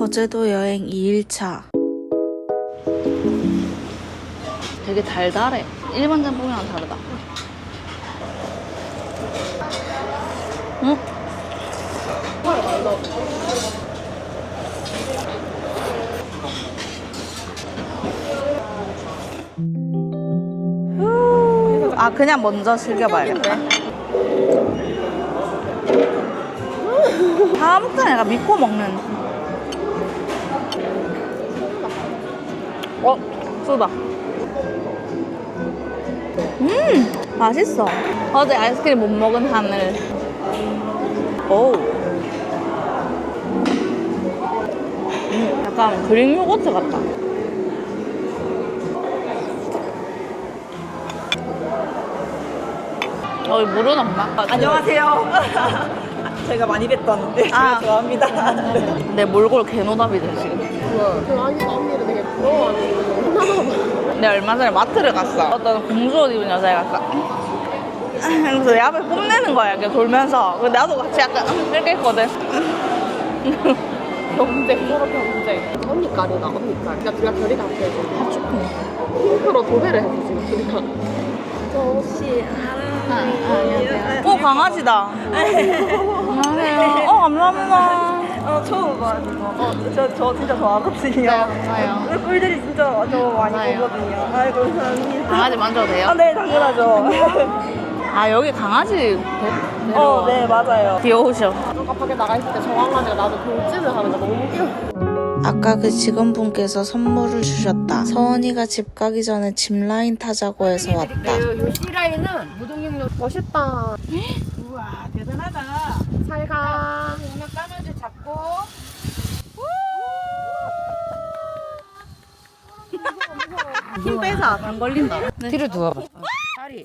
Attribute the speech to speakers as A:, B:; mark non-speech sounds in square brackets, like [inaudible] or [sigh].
A: 거제도 여행 2일차. 되게 달달해. 일반 짬뽕이랑 다르다. 응? 아 그냥 먼저 즐겨봐야겠다. 다음부터 내가 믿고 먹는. 어, 쏘다. 음, 맛있어. 어제 아이스크림 못 먹은 하늘. 오. 음, 약간 그릭 요거트 같다. 어, 물은 없나?
B: 안녕하세요. [laughs] 제가 많이 뵀던 네, 제가
A: 아.
B: 좋아합니다.
A: 내 몰골 개노답이네, 지금.
C: 그 아기가 언니를 되게 부러워하는 거
A: 내가 얼마 전에 마트를 갔어. 어떤 공주옷 입은 여자애가. 그래서 내 앞에 뽐내는 거야, 이렇게 돌면서. 근데 나도 같이 약간 이렇게 했거든.
C: 경쟁 서로 경쟁 언니 깔이다 언니 깔 그러니까 둘이가 결이 같아 지금 핑크로 도배를 했어 지금 둘이가 저 혹시
A: 안녕하세요. 오, 강아지다. 안녕하세요. 어, 감사합니다.
B: 어, 처음 봐요. 어, 저, 저 진짜 좋아하거든요.
A: 맞아요.
B: 그 꿀들이 진짜 저 많이
A: 맞아요.
B: 보거든요. 아이고, 감사합니다.
A: 강아지 만져도 돼요?
B: 아, 네, 당연하죠. [laughs]
A: 아, 여기 강아지 데,
B: 어, 네, 맞아요.
A: 귀여우셔.
C: 아까 밖에 나가 있을 때 정황가지가 나도 돌진을 하는 거 너무 귀여워
A: 아까 그 직원분께서 선물을 주셨다. 서원이가 집 가기 전에 집 라인 타자고 해서 왔다.
C: 요 C라인은 무동력로 멋있다
B: 우와, 대단하다.
C: 잘가
B: 하나 까면서 잡고.
C: 힘 빼서 안 걸린다
A: 뒤로 누워봐.
C: 다리